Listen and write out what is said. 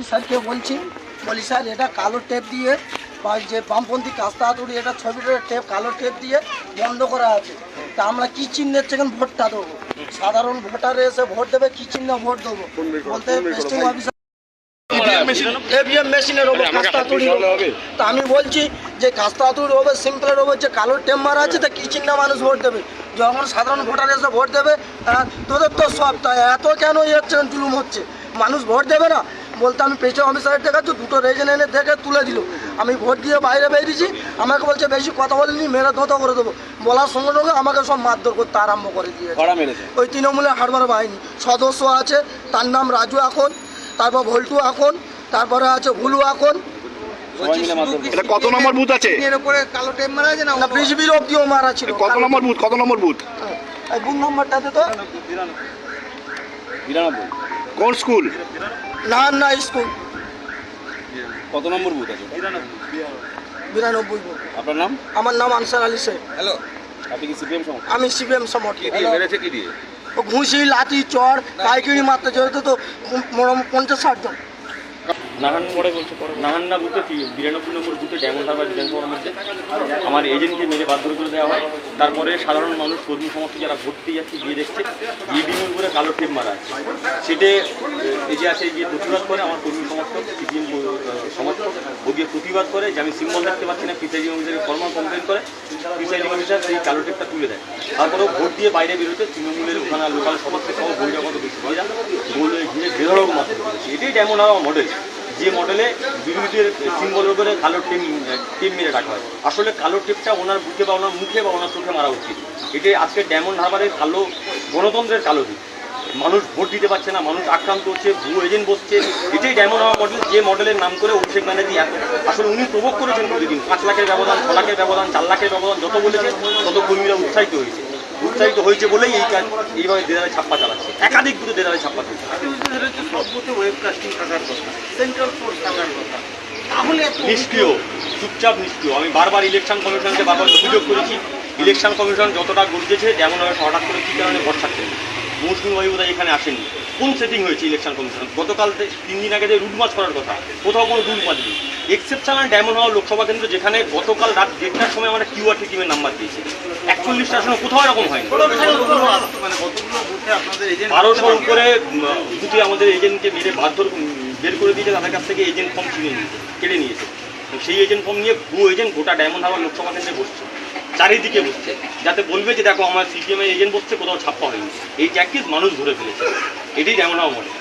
অফিসারকে বলছি বলি স্যার এটা কালো টেপ দিয়ে বা যে বামপন্থী কাস্তা হাতুড়ি এটা ছবিটার টেপ কালো টেপ দিয়ে বন্ধ করা আছে। তা আমরা কি চিহ্নের থেকে ভোটটা দেবো? সাধারণ ভোটারে এসে ভোট দেবে কি চিহ্ন ভোট দেবো? বলতে প্রেসিডিং অফিসার মেশিনের ওপর কাস্তা তা আমি বলছি যে কাস্তা হাতুড়ির ওপর সিম্পলের ওপর যে কালো টেপ মারা আছে তা কি চিহ্ন মানুষ ভোট দেবে? যখন সাধারণ ভোটার এসে ভোট দেবে তোদের তো সব তাই এত কেন ইয়ে হচ্ছে জুলুম হচ্ছে? মানুষ ভোট দেবে না? বলতে আমি পেছনে অফিসারের দেখাচ্ছি দুটো রেজেন এনে দেখে তুলে দিল। আমি ভোট দিয়ে বাইরে বেরিয়েছি আমাকে বলছে বেশি কথা বলিনি মেরে ধোতো করে দেবো। বলার সঙ্গে সঙ্গে আমাকে সব মারধর করতে আরম্ভ করে দিয়ে ওই তৃণমূলের হারবার বাহিনী। সদস্য আছে তার নাম রাজু এখন তারপর ভল্টু এখন তারপরে আছে ভুলু এখন এটা কত নম্বর বুথ আছে? এর উপরে কালো টেপ মারা আছে না না বিজেপির অব্দিও মারা ছিল। কত নম্বর বুথ? কত নম্বর বুথ? এই বুথ নম্বরটাতে তো বিরানব্বই। কোন স্কুল? না না স্কুল। কত নম্বর বুথ আছে? বিরানব্বই বুথ। আপনার নাম? আমার নাম আনসার আলী শেখ। হ্যালো আপনি কি সিপিএম সমর্থক? আমি সিপিএম সমর্থক। মেরেছে কি দিয়ে? ও ঘুষি লাঠি চড় পাইকারি মারতে জড়িত তো মোটামুটি পঞ্চাশ ষাট জন। নাহান পরে বলছে নাহান্না বুথে বিরানব্বই নম্বর বুথে ডেমন হারবার বিধানসভার মধ্যে আমার এজেন্টকে মেরে বাধ্য করে দেওয়া হয়। তারপরে সাধারণ মানুষ, কর্মী সমর্থক যারা ভোট দিয়ে যাচ্ছে গিয়ে দেখছে ইভিএমের উপরে কালো টেপ মারা আছে। সেটে যে আছে, গিয়ে প্রতিবাদ করে আমার কর্মী সমর্থক, সিপিএম সমর্থক, ও গিয়ে প্রতিবাদ করে যে আমি সিম্বল দেখতে পাচ্ছি না প্রিসাইডিং অফিসারকে ফর্মাল কমপ্লেন করে প্রিসাইডিং অফিসার সেই কালো টেপটা তুলে দেয়। তারপরেও ভোট দিয়ে বাইরে বেরোতে তৃণমূলের ওখানে লোকাল সমাজকে সহ বহিরাগত ব্যক্তিরা গোল ঘিরে বেরোড়ক মাত্র এটাই যেমন আমার মডেল যে মডেলে বিরোধীদের সিম্বলের উপরে কালো টিম টিম মেরে রাখা হয়। আসলে কালো টিপটা ওনার বুকে বা ওনার মুখে বা ওনার চোখে মারা উচিত। এটাই আজকে ডায়মন্ড হারবারের কালো গণতন্ত্রের কালো দিক। মানুষ ভোট দিতে পারছে না, মানুষ আক্রান্ত হচ্ছে, ভুয়ো এজেন্ট বসছে। এটাই ডায়মন্ড হারবার মডেল যে মডেলের নাম করে অভিষেক ব্যানার্জি এত আসলে উনি প্রভোগ করেছেন প্রতিদিন। পাঁচ লাখের ব্যবধান, ছ লাখের ব্যবধান, চার লাখের ব্যবধান, যত বলেছেন তত কর্মীরা উৎসাহিত হয়েছে। উৎসাহিত হয়েছে বলেই এই কাজ এইভাবে দেদারে ছাপ্পা চালাচ্ছে। একাধিক দুটো দেদারে ছাপ্পা চলছে। নিষ্ক্রিয় চুপচাপ নিষ্ক্রিয়। আমি বারবার ইলেকশন কমিশনকে বারবার অভিযোগ করেছি। ইলেকশন কমিশন যতটা গর্জেছে যেমন হঠাৎ করে কী কারণে ভোট থাকছে মৌসুমী বোধহয় এখানে আসেনি। কোন সেটিং হয়েছে ইলেকশন কমিশন গতকাল তিন দিন আগে যে রুট মাছ করার কথা কোথাও কোনো রুট মাছ নেই। এক্সেপশনাল ডায়মন্ড হওয়া লোকসভা কেন্দ্র যেখানে গতকাল রাত দেড়টার সময় আমরা কিউআর টিমের নাম্বার দিয়েছি। একচল্লিশটা আসনে কোথাও এরকম হয়নি। বারোশোর উপরে বুথে আমাদের এজেন্টকে মেরে বাধ্য বের করে দিয়েছে, তাদের কাছ থেকে এজেন্ট ফর্ম ছিনে নিয়েছে, কেড়ে নিয়েছে। সেই এজেন্ট ফর্ম নিয়ে ভুয়ো এজেন্ট গোটা ডায়মন্ড হাওয়ার লোকসভা কেন্দ্রে বসছে। চারিদিকে বসছে। যাতে বলবে যে, দেখো, আমার সিপিএম এর এজেন্ট বসছে, কোথাও ছাপ্পা হয়নি। এই ট্যাক্টিস মানুষ ধরে ফেলেছে। এটাই ডায়মন্ড হাওয়া মডেল